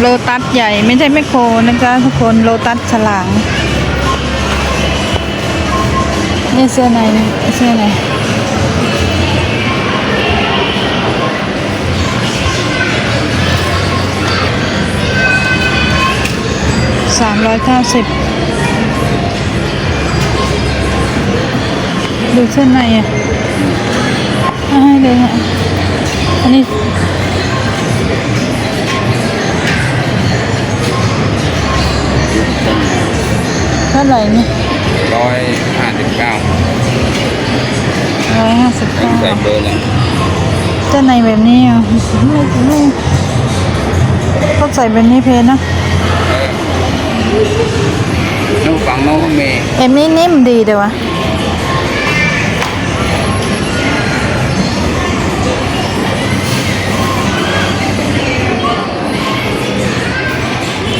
โลตัสใหญ่ไม่ใช่แมคโครนะจ๊ะทุกคนโลตัสฉลางนี่เสื้อในนเสื้อในสามร้อยเก้าสิบดูเสื้อในอะให้เลยอะอันนี้ เท่าไหร่นี่ร้อยห้าสิบเก้าร้อยห้าสิบต้อเก้างใส่เบอร์เลยเจ้าในแบบนี้อะไม่ไม่เขาใส่แบบนี้เพลนะน้องฟังน้องก็มีแบบนี้นิ่มดีเดี๋ยววะ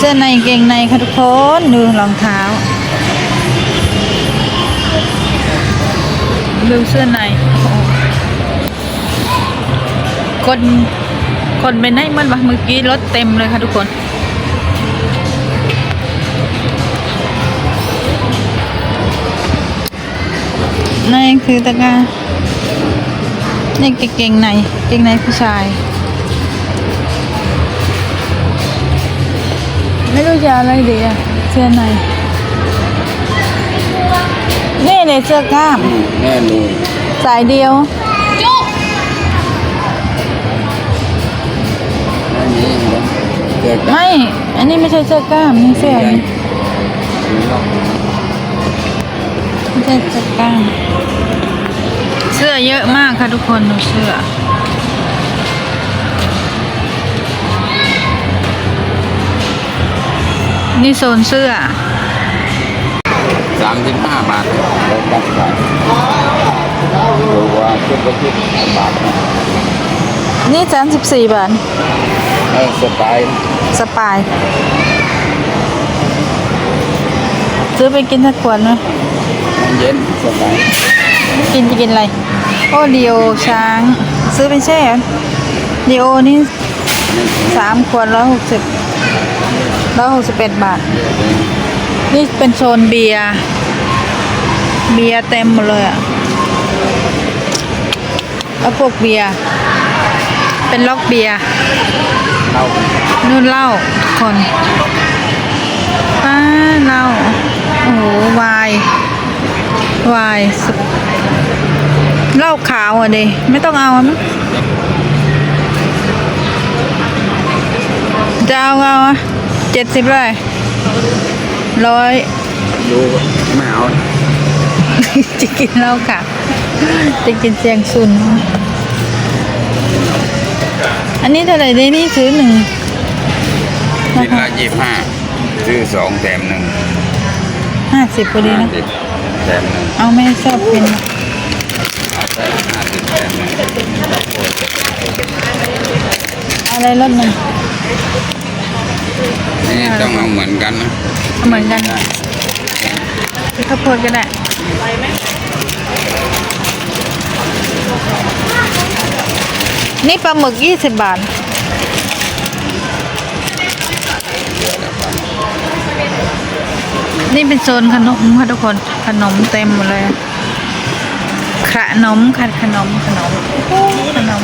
เสื้อในเกงในค่ะทุกคนดูรองเท้า ดูเสื้อในคนคนไปไหนมันวะเมื่อกี้รถเต็มเลยค่ะทุกคนนั่นคือตะกร้านี่เกงในเกงในผู้ชาย ไม่รู้จะอะไรดีอะเสื้อในนี่เลยเสื้อกล้ามอืมแน่นอนสายเดียวอันนี้เหรอเกิดกับไม่ อันนี้ไม่ใช่เสื้อกล้ามนี่เสื้ออันนี้ไม่ใช่เสื้อกล้าม เสื้อเยอะมากค่ะทุกคนดูเสื้อ นี่โซนเสื้อ สามสิบห้าบาทรถบัสบาทดูว่าชุดละชุดบาทนะนี่สามสิบสี่บาท เออสไตล์สปาย ซื้อไปกินสักขวดไหมมันเย็นสไตล์กินจะกินอะไร โอ้ดีโอช้าง ซื้อไปแช่ดีโอนี่สามขวดร้อยหกสิบ ร้อยหกสิบเอ็ดบาท นี่เป็นโซนเบียร์ เบียร์เต็มหมดเลยอะแล้วพวกเบียร์ เป็นล็อกเบียร์เข้านู่นเหล้าทุกคนป้าเหล้าโอ้โหวายวายสุดเหล้าขาวอะดิไม่ต้องเอาอะมั้งจะเอาเอาอะ เจ็ดสิบเลยร้อยดูไม่เอาจะกินเหล้าขาวจะกินเสียงซุน อันนี้เท่าไหร่ดินี่ซื้อหนึ่งกินละยี่ห้าซื้อสองแถมหนึ่งห้าสิบพอดีห้านะ สิบแถมหนึ่งเอาไม่ชอบกินเอาได้ห้าสิบแถมหนึ่งอะไรรสหนึ่งนี่ ต้องเอาเหมือนกันนะเอาเหมือนกันข้าวโพดก็ได้นี่ปลาหมึกยี่สิบบาท นี่เป็นโซนขนมค่ะทุกคน ขนมเต็มหมดเลยขนมค่ะขนมขนมขนม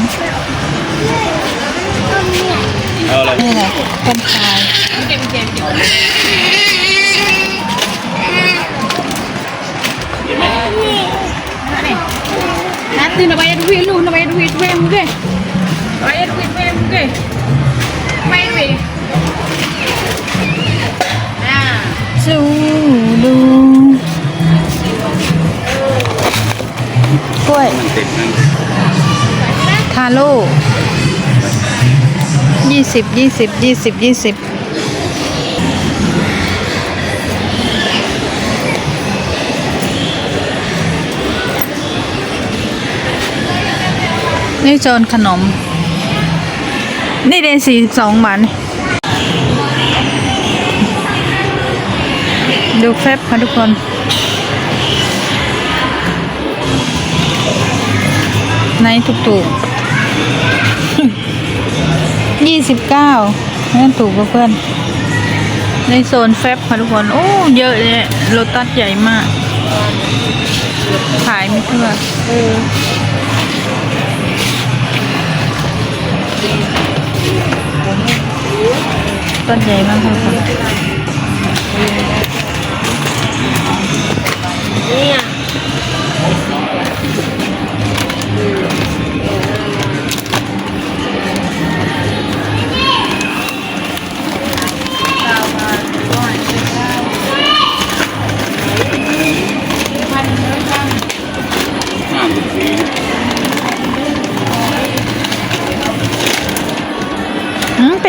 เอาอะไรนี่แหละต้นชาย Nanti nak bayar duit lu, nak bayar duit duit mu ke? Bayar duit duit mu ke? Main duit. Nah, ซูดูกล้ว ยี่สิบยี่สิบยี่สิบยี่สิบนี่โซนขนม นี่เดนสี่สองบาทนี่ดูแฟบค่ะทุกคนในถูกๆ ยี่สิบเก้านั่นถูกกับเพื่อน ในโซนแฟบค่ะทุกคน โอ้ เยอะเลยโลตัสใหญ่มาก ขายไม่ทั่วเอต้นใหญ่มากค่ะทุกคนห้า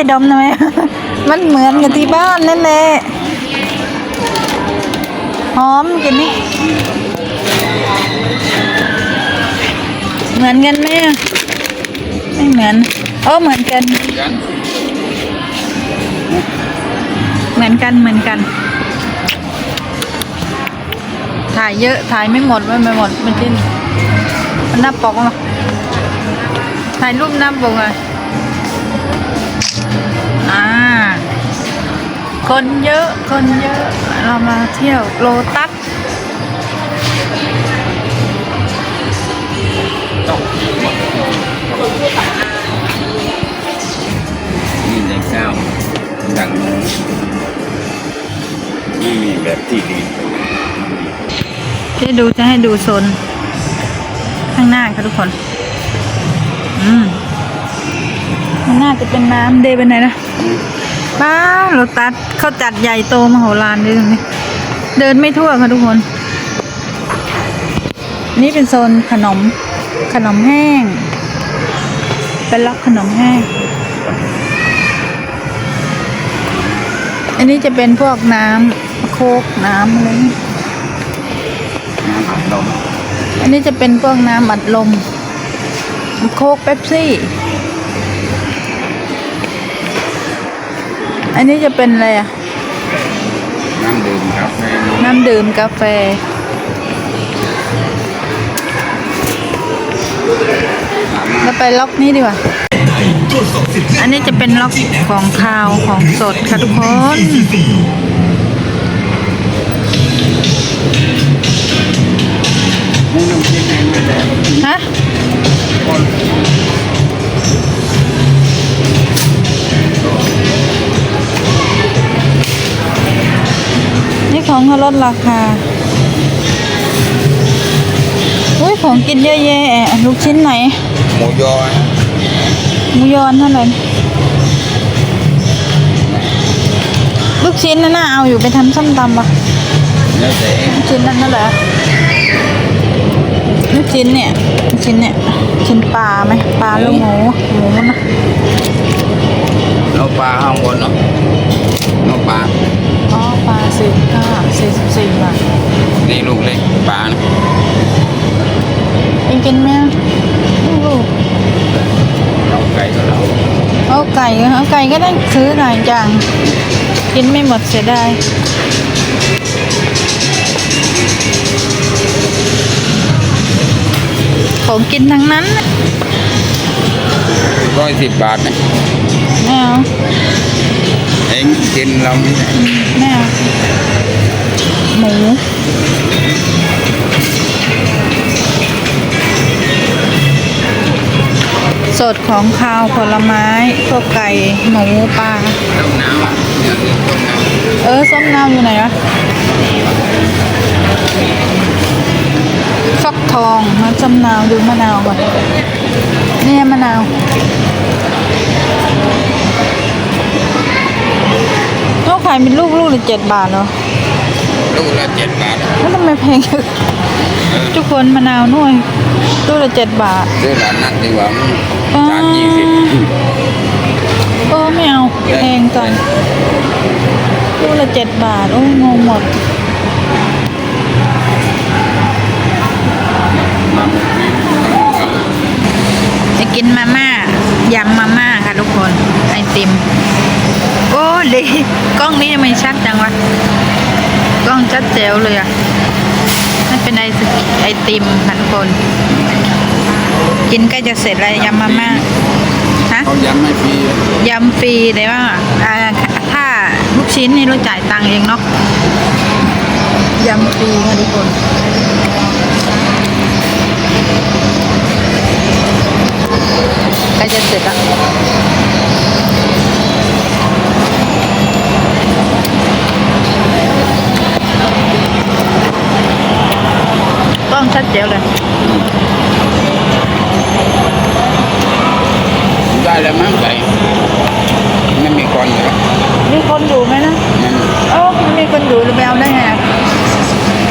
อืมไปดมหน่อยมันเหมือนกับที่บ้านนั่นแหละหอมกินนี่เหมือนกันไหมไม่เหมือนโอ้เหมือนกัน เหมือนกันเหมือนกัน ถ่ายเยอะถ่ายไม่หมดไม่ไม่หมดไม่ทิ้นมันหน้าปอกมาถ่ายรูปน้าปอกเลยอ่า คนเยอะ คนเยอะ เรามาเที่ยวโลตัสนี่ในข้าวดังนี่มีแบบที่ดีให้ดูจะให้ดูโซนข้างหน้าค่ะทุกคน อืม จะเป็นน้ำเดไปไหนนะป้าโรตัสเขาจัดใหญ่โตมโหฬารด้วยตรงนี้เดินไม่ทั่วค่ะทุกคน นี่เป็นโซนขนมขนมแห้ง เป็นล็อกขนมแห้ง อันนี้จะเป็นพวกน้ำโคกน้ำอะไรนี่น้ำอัดลม อันนี้จะเป็นพวกน้ำอัดลม โคกเป๊ปซี่ อันนี้จะเป็นอะไรอะน้ำดื่มกาแฟน้ำดื่มกาแฟ เราไปล็อกนี้ดีกว่า อันนี้จะเป็นล็อกของคาวของสดค่ะทุกคนไม่ต้องคิดเองไม่ได้ฮะ ของเขาลดราคา อุ้ยของกินเยอะแยะลูกชิ้นไหน หมูยอหมูยอนเท่าไหร่ลูกชิ้นนั่นน่ะเอาอยู่ไปทำส้มตำปะเนื้อเสลูกชิ้นนั่นนั่นแหละลูกชิ้นเนี่ยลูกชิ้นเนี่ยชิ้นปลาไหมปลาลูกหมูหมูนะเนื้อปลาข้างบนเนาะเนื้อปลาอ๋อปลา สี่ห้าสี่สิบสี่บาทนี่ลูกเล็กปลานะเองกินไหมลูกเราไก่ก็เราๆเอาไก่ก็เอาไก่ก็ได้ซื้อหลายอย่างกินไม่หมดเสียดายของกินทั้งนั้นน่ะร้อยสิบบาทนะไม่เอาเองกินเราไม่ได้ไม่เอา ของข้าวผลไม้พวกไก่หมูปลาต้มน้ำอะเดี๋ยวนี้ต้มน้ำเออส้มนาวอยู่ไหนวะฟักทองมาส้มนาวดูมะนาวก่อนนี่มะนาวเขาขายเป็นลูกลูกละเจ็ดบาทเหรอลูกละเจ็ดบาทแล้วทำไมแพงจังทุกคนมะนาวหน่วยลูกละเจ็ดบาทซื้อร้านนั้นดีกว่าอ่า จานยี่สิบเออไม่เอาแพงจังลูกละเจ็ดบาท โอ้งงหมดจะกินมาม่ายำมาม่าค่ะทุกคน ไอติม โอ้ดีกล้องนี้ทำไมชัดจังวะ กล้องชัดแจ๋วเลยอะนั่นเป็นไอไอติมค่ะทุกคน กินใกล้จะเสร็จแล้วยำมาม่าฮะเขาย้ำให้ฟรียำฟรีแต่ว่าอ่าถ้าลูกชิ้นนี่เราจ่ายตังค์เองเนาะยำฟรีค่ะทุกคนใกล้จะเสร็จละต้องชัดเจ๋วเลย ได้ แล้วมั้งไก่ไม่มีคนเหรอมีคนอยู่ไหมนะมันเอ้าไม่มีคนอยู่หรือไปเอาได้ไงอะ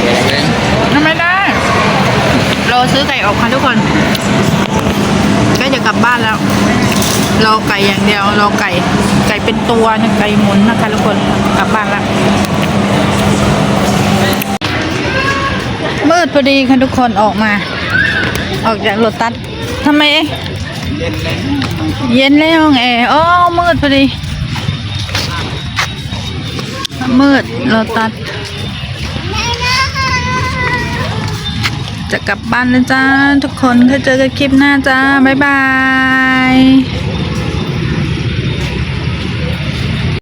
เกิดอะไรทำไม่ได้ เราซื้อไก่ออกค่ะทุกคนใกล้จะกลับบ้านแล้วรอไก่อย่างเดียวรอไก่ ไก่เป็นตัวนะไก่หมุนนะคะทุกคน กลับบ้านแล้วมืดพอดีค่ะทุกคนออกมา ออกจากรถตัดทำไมเอ๊ะ เย็นแล้วไงอ๋อมืดพอดี มืดเราตัด จะกลับบ้านแล้วจ้า ทุกคนถ้าเจอกันคลิปหน้าจ้า บ๊ายบาย